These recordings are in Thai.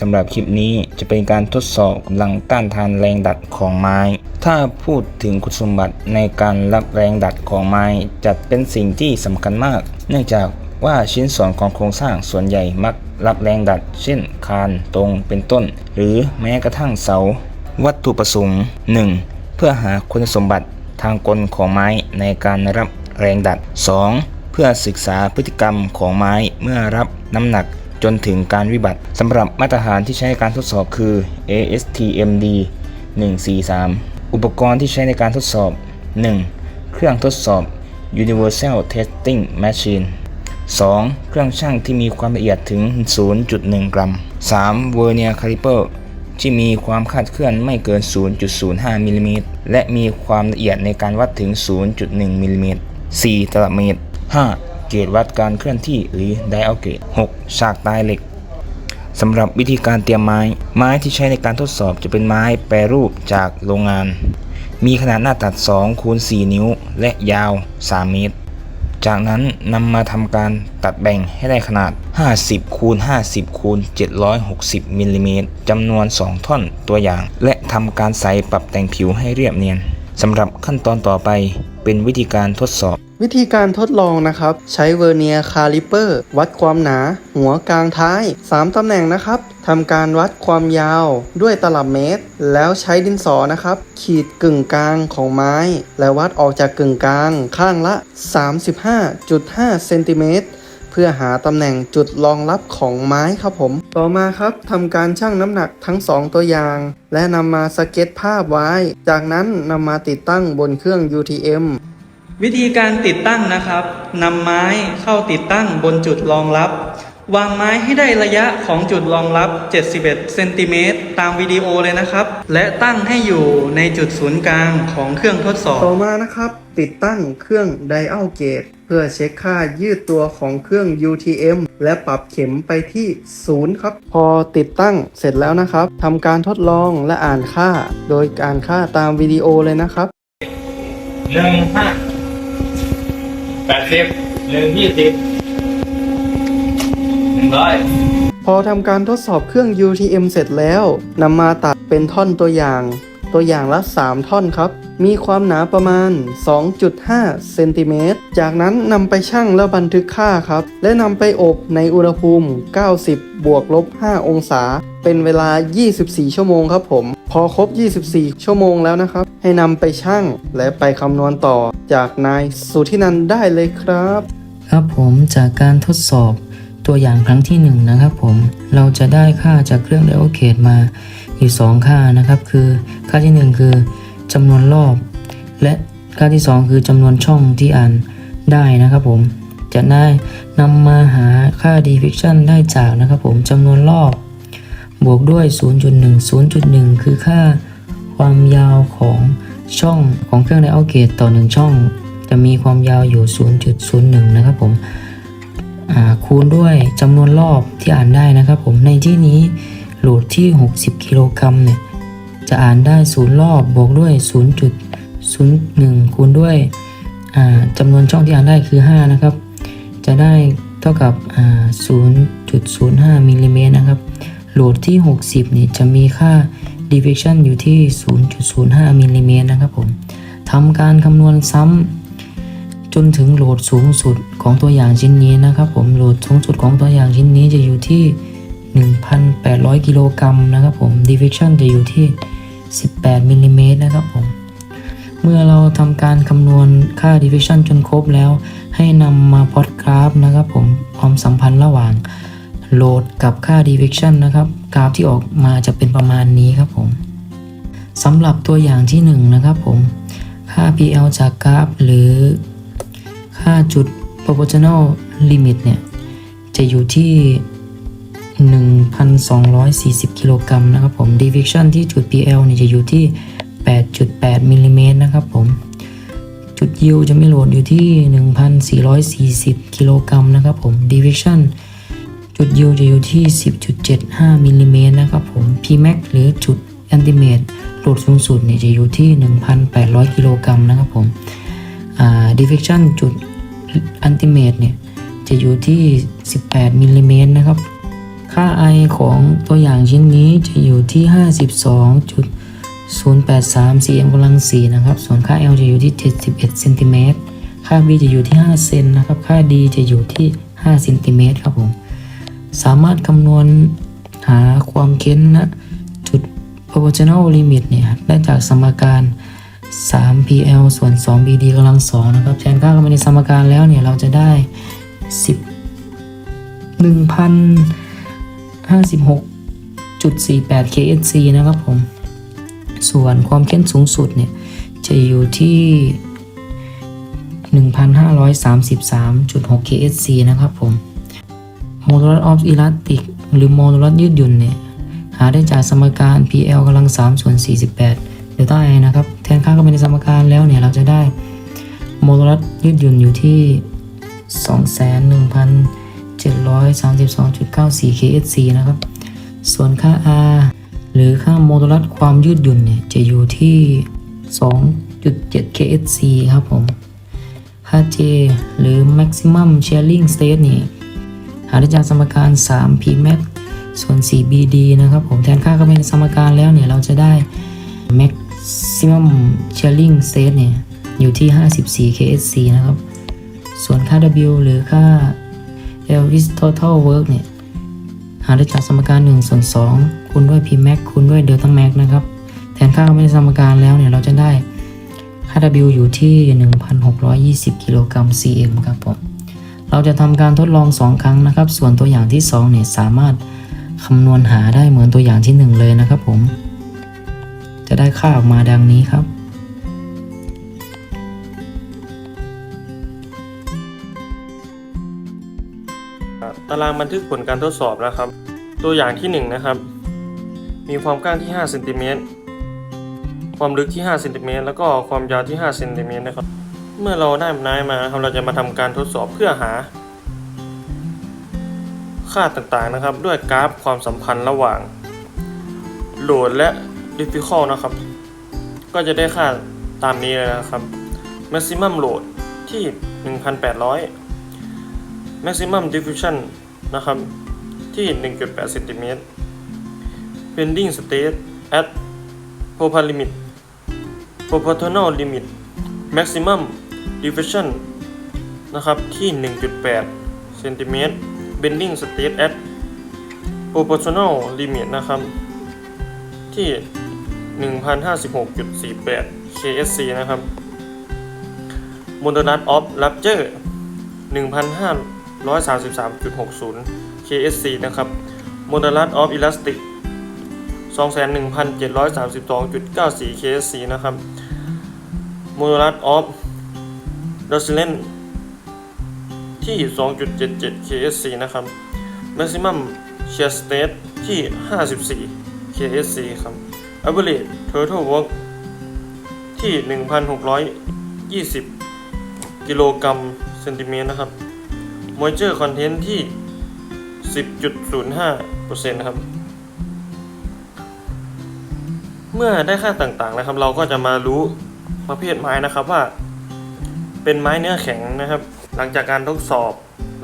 สำหรับคลิปนี้จะเป็นการทดสอบกำลังต้านทานแรงดัดของไม้ ถ้าพูดถึงคุณสมบัติในการรับแรงดัดของไม้ จัดเป็นสิ่งที่สำคัญมาก เนื่องจากว่าชิ้นส่วนของโครงสร้างส่วนใหญ่มักรับแรงดัด เช่น คานตรงเป็นต้น หรือแม้กระทั่งเสา วัตถุประสงค์ 1. เพื่อหาคุณสมบัติทางกลของไม้ในการรับแรงดัด 2. เพื่อศึกษาพฤติกรรมของไม้เมื่อรับน้ำหนัก จนถึงการวิบัติสำหรับมาตรฐานที่ใช้ในการทดสอบคือ ASTMD 143 อุปกรณ์ที่ใช้ในการทดสอบ 1. เครื่องทดสอบ Universal Testing Machine 2. เครื่องชั่งที่มีความละเอียดถึง 0.1 กรัม 3. Vernier Caliper ที่มีความคาดเคลื่อนไม่เกิน 0.05 มิลลิเมตร และมีความละเอียดในการวัดถึง 0.1 มิลลิเมตร 4. ตลับเมตร 5. เกจวัดการเคลื่อนที่หรือ dial gauge 6. ฉากตายเหล็กสำหรับวิธีการเตรียมไม้ ไม้ที่ใช้ในการทดสอบจะเป็นไม้แปรรูปจากโรงงาน มีขนาดหน้าตัด2คูณ4นิ้ว และยาว 3 เมตร จากนั้นนำมาทำการตัดแบ่งให้ได้ขนาด 50คูณ50คูณ760มิลลิเมตรจำนวน 2 ท่อนตัวอย่าง และทำการใส่ปรับแต่งผิวให้เรียบเนียนสำหรับขั้นตอนต่อไปเป็นวิธีการทดสอบ วิธีการทดลองนะครับ ใช้เวอร์เนียคาลิเปอร์ วัดความหนา หัวกลางท้าย 3 ตำแหน่งนะครับทำการวัดความยาวด้วยตลับเมตร แล้วใช้ดินสอนะครับ ขีดกึ่งกลางของไม้ และวัดออกจากกึ่งกลางข้างละ 35.5เซนติเมตรเพื่อหาตำแหน่งจุดรองรับของไม้ครับผม ต่อมาครับทำการชั่งน้ำหนักทั้ง 2 ตัวอย่าง และนำมาสเก็ตภาพไว้ จากนั้นนำมาติดตั้งบนเครื่อง UTM วิธีการติดตั้งนะครับนำไม้เข้าติดตั้งบนจุดรองรับ วางไม้ให้ได้ระยะของจุดรองรับ 71 เซนติเมตรตามวิดีโอเลยนะครับ และตั้งให้อยู่ในจุดศูนย์กลางของเครื่องทดสอบ ต่อมานะครับ ติดตั้งเครื่อง Dial Gauge เพื่อเช็คค่ายืดตัวของเครื่อง UTM และปรับเข็มไปที่ศูนย์ครับ พอติดตั้งเสร็จแล้วนะครับทำการทดลองและอ่านค่า โดยการค่าตามวิดีโอเลยนะครับหนึ่งห้า แปดสิบหนึ่งยี่สิบหนึ่งร้อยพอทำการทดสอบเครื่อง UTM เสร็จแล้วนำมาตัดเป็นท่อนตัวอย่าง ตัวอย่างละ 3 ท่อนครับ มีความหนาประมาณ 2.5 เซนติเมตร จากนั้นนำไปชั่งแล้วบันทึกค่าครับ และนำไปอบในอุณหภูมิ 90 บวกลบ 5 องศา เป็นเวลา 24 ชั่วโมงครับผม พอครบ 24 ชั่วโมงแล้วนะครับ ให้นำไปชั่งและไปคำนวณต่อจากนายสุธินันได้เลยครับ ครับผมจากการทดสอบตัวอย่างครั้งที่ 1นงนะครับผมเราจะได้ค่าจากเครื่อง d i a l g a g e มาอยู่ 2 ค่านะครับ คือค่าที่ 1 คือจำนวนรอบ และค่าที่ 2 คือจำนวนช่องที่อ่านได้นะครับผมจะได้นำมาหาค่า diffraction ได้จากนะครับผมจำนวนรอบ บวกด้วย 0.1 0.1 คือค่าความยาวของช่องของเครื่อง d i a l g a g e ต่อ 1 ช่อง จะมีความยาวอยู่ 0.01 นะครับผมคูณด้วยจำนวนรอบที่อ่านได้นะครับผมในที่นี้โหลดที่ 60 กิโลกรัมเนี่ยจะอ่านได้ 0 รอบบวกด้วย 0.01 คูณด้วยจำนวนช่องที่อ่านได้คือ 5 นะครับ จะได้เท่ากับ 0.05มิลลิเมตรนะครับ หลดที่ 60นี่จะมีค่า deviation อยู่ที่ 0.05มิลลิเมตรนะครับผมทำการคำนวณซ้ำจนถึงโหลดสูงสุดของตัวอย่างชิ้นนี้นะครับผมโหลดสูงสุดของตัวอย่างชิ้นนี้จะอยู่ที่ 1,800 กิโลกรัมนะครับผม diffraction จะอยู่ที่ 18มิลลิเมตรนะครับผมเมื่อเราทำการคำนวณค่า diffraction จนครบแล้ว ให้นำมาพอดกราฟนะครับผมความสัมพันธ์ระหว่าง โหลดกับค่า diffraction นะครับ กราฟที่ออกมาจะเป็นประมาณนี้ครับผมสำหรับตัวอย่างที่ 1 นะครับผม ค่า PL จากกราฟ หรือค่าจุด proportional limit เนี่ย จะอยู่ที่ 1,240 กิโลกรัมนะครับผม deviation ที่จุด PL เนี่ยจะอยู่ที่ 8.8มิลลิเมตรนะครับผม จุด yield จะไม่โหลดอยู่ที่ 1,440 กิโลกรัมนะครับผม deviation จุด yield จะอยู่ที่ 10.75มิลลิเมตรนะครับผม Pmax หรือจุด estimate โหลดสูงสุดเนี่ยจะอยู่ที่ 1,800 กิโลกรัมนะครับผมอ่า deflection จุด ultimate เนี่ยจะอยู่ที่ 18มิลลิเมตรนะครับ ค่า i ของตัวอย่างชิ้นนี้จะอยู่ที่ 52.083 cm กำลัง4นะครับ ส่วนค่า l จะอยู่ที่ 71เซนติเมตรค่า b จะอยู่ที่ 5 เซนนะครับ ค่า d จะอยู่ที่ 5 เซนติเมตรครับผม สามารถคำนวณหาความเค้นนะจุด proportional limit เนี่ยได้จากสมการ 3pl ส่วน 2bd กำลัง2นะครับแทนค่าเข้าไปในสมการแล้วเนี่ย เราจะได้ 10 1,056.48 ksc นะครับผม ส่วนความเข้นสูงสุดเนี่ย จะอยู่ที่ 1,533.6 ksc นะครับผม modulus of elastic หรือ modulus ยืดหยุ่นเนี่ยหาได้จากสมการ PL กำลัง3ส่วน 48เดลต้า i นะครับ แทนค่าเข้าไปในสมการแล้วเนี่ยเราจะได้ modulus ยืดหยุ่นอยู่ที่ 21,732.94 ksc นะครับ ส่วนค่า r หรือค่าโมดูลัสความยืดหยุ่นเนี่ยจะอยู่ที่ 2.7 ksc ครับผม ค่า j หรือ maximum shearing state นี่ หาได้จากสมการ3 p max ส่วน 4 bd นะครับผมแทนค่าเข้าไปในสมการแล้วเนี่ยเราจะได้ maximum shearing state เนี่ยอยู่ที่ 54 ksc นะครับ ส่วนค่า w หรือค่า L is total work เนี่ยหาได้จากสมการ1ส่วน2คูณด้วย p max คูณด้วย delta max นะครับ แทนค่าเข้าไปในสมการแล้วเนี่ยเราจะได้ค่า w อยู่ที่ 1,620 กิโลกรัม cm ครับผม เราจะทำการทดลอง 2 ครั้งนะครับ ส่วนตัวอย่างที่2เนี่ยสามารถคำนวณหาได้เหมือนตัวอย่างที่ 1 เลยนะครับผม จะได้ค่าออกมาดังนี้ครับ ตารางบันทึกผลการทดสอบนะครับ ตัวอย่างที่ 1 นะครับ มีความกว้างที่5เซนติเมตรความลึกที่5เซนติเมตรแล้วก็ความยาวที่5เซนติเมตรนะครับ เมื่อเราได้ไม้มานะครับเราจะมาทำการทดสอบเพื่อหา ค่าต่างๆนะครับ ด้วยกราฟความสัมพันธ์ระหว่างโหลดและ difficult นะครับ ก็จะได้ค่าตามนี้เลยนะครับ maximum load ที่ 1,800 maximum diffusion นะครับ ที่ 1.8เซนติเมตร bending state at proper limit proportional limit maximum diffusion นะครับที่ 1.8เซนติเมตร bending state at proportional limit นะครับที่ 1056.48 ksc นะครับ modulus of rupture 1,533.60 ksc นะครับ modulus of elastic 21,732.94 ksc นะครับ modulus of resilience ที่ 2.77 ksc นะครับ maximum shear state ที่ 54 ksc ครับ average total work ที่ 1,620 กิโลกรัมเซนติเมตรนะครับ moisture content ที่ 10.05%นะครับ เมื่อได้ค่าต่างๆนะครับ เราก็จะมารู้ประเภทไม้นะครับว่า เป็นไม้เนื้อแข็งนะครับ หลังจากการทดสอบ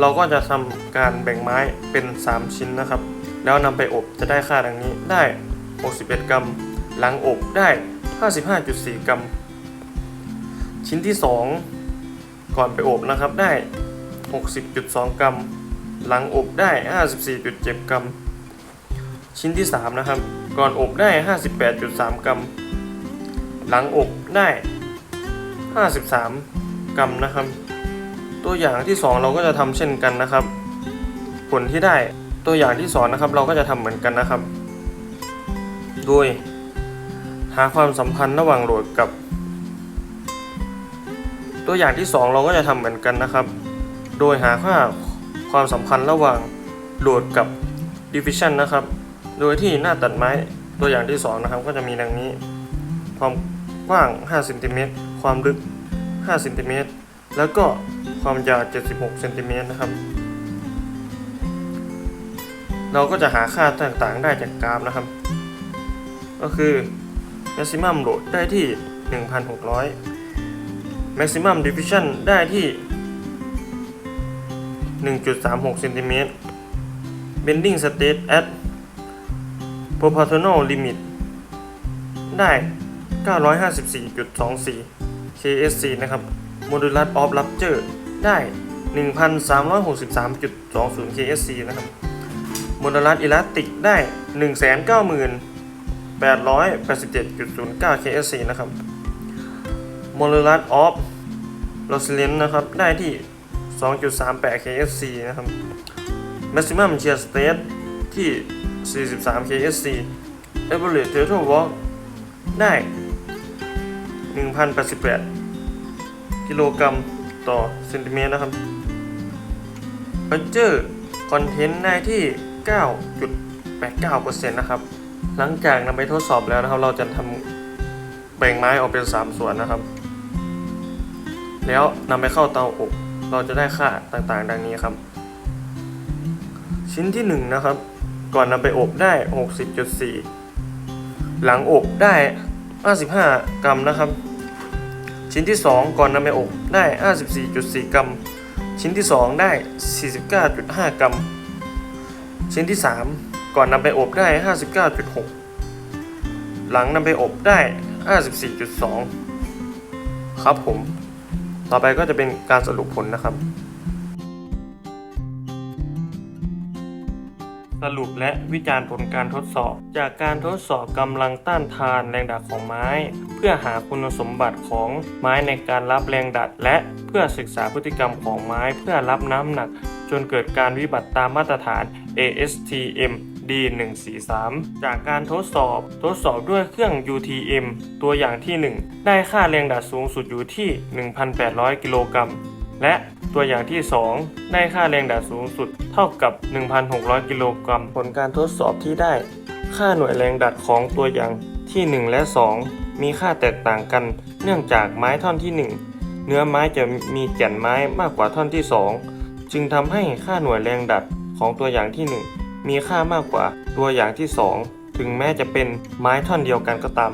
เราก็จะทำการแบ่งไม้เป็น 3 ชิ้นนะครับ แล้วนำไปอบจะได้ค่าดังนี้ได้ 61 กรัม หลังอบได้ 55.4 กรัม ชิ้นที่ 2 ก่อนไปอบนะครับได้ 60.2 กรัม หลังอบได้ 54.7 กรัม ชิ้นที่ 3 นะครับ ก่อนอบได้ 58.3 กรัม หลังอบได้ 53 กรัมนะครับ ตัวอย่างที่ 2 เราก็จะทำเช่นกันนะครับ ผลที่ได้ตัวอย่างที่2นะครับเราก็จะทำเหมือนกันนะครับ โดย หาความสัมพันธ์ระหว่างโหลดกับ ตัวอย่างที่ 2 เราก็จะทำเหมือนกันนะครับ โดยหาค่าความสัมพันธ์ระหว่างโหลดกับ division นะครับ โดยที่หน้าตัดไม้ตัวอย่างที่ 2 นะครับ ก็จะมีดังนี้ ความกว้าง5เซนติเมตรความลึก 5เซนติเมตรแล้วก็ความยาว 76เซนติเมตรนะครับ เราก็จะหาค่าต่างๆได้จากกราฟนะครับ ก็คือ maximum load ได้ที่ 1,600 maximum division ได้ที่ 1.36เซนติเมตร bending state at proportional limit ได้ 954.24 KSC นะครับ modulus of rupture ได้ 1,363.20 KSC นะครับ modulus elastic ได้ 190,887.09 KSC นะครับ modulus of resilience นะครับได้ที่ 2.38 KSC นะครับ maximum shear stress ที่ 43 KSC average total walk ได้ 1,088 กิโลกรัมต่อเซนติเมตรนะครับ Pressure Content ได้ที่ 9.89%นะครับ หลังจากนำไปทดสอบแล้วนะครับ เราจะทำแบ่งไม้ออกเป็น 3 ส่วนนะครับ แล้วนำไปเข้าเตาอบ เราจะได้ค่าต่างๆ ดังนี้ครับ ชิ้นที่ 1 นะครับ ก่อนนำไปอบได้ 60.4 หลังอบได้ 55 กรัมนะครับ ชิ้นที่ 2 ก่อนนำไปอบได้ 54.4 กรัม ชิ้นที่ 2 ได้ 49.5 กรัม ชิ้นที่ 3 ก่อนนำไปอบได้ 59.6 หลังนำไปอบได้ 54.2 ครับผม ต่อไปก็จะเป็นการสรุปผลนะครับ สรุปและวิจารณ์ผลการทดสอบ จากการทดสอบกำลังต้านทานแรงดัดของไม้ เพื่อหาคุณสมบัติของไม้ในการรับแรงดัด และเพื่อศึกษาพฤติกรรมของไม้เพื่อรับน้ำหนัก จนเกิดการวิบัติตามมาตรฐาน ASTM D143 จากการทดสอบทดสอบด้วยเครื่อง UTM ตัวอย่างที่ 1 ได้ค่าแรงดัดสูงสุดอยู่ที่ 1,800 กิโลกรัมและ ตัวอย่างที่ 2 ได้ค่าแรงดัดสูงสุดเท่ากับ 1,600 กิโลกรัม ผลการทดสอบที่ได้ ค่าหน่วยแรงดัดของตัวอย่างที่ 1 และ 2 มีค่าแตกต่างกัน เนื่องจากไม้ท่อนที่ 1 เนื้อไม้จะมีแก่นไม้มากกว่าท่อนที่ 2 จึงทำให้ค่าหน่วยแรงดัดของตัวอย่างที่ 1 มีค่ามากกว่าตัวอย่างที่ 2 ถึงแม้จะเป็นไม้ท่อนเดียวกันก็ตาม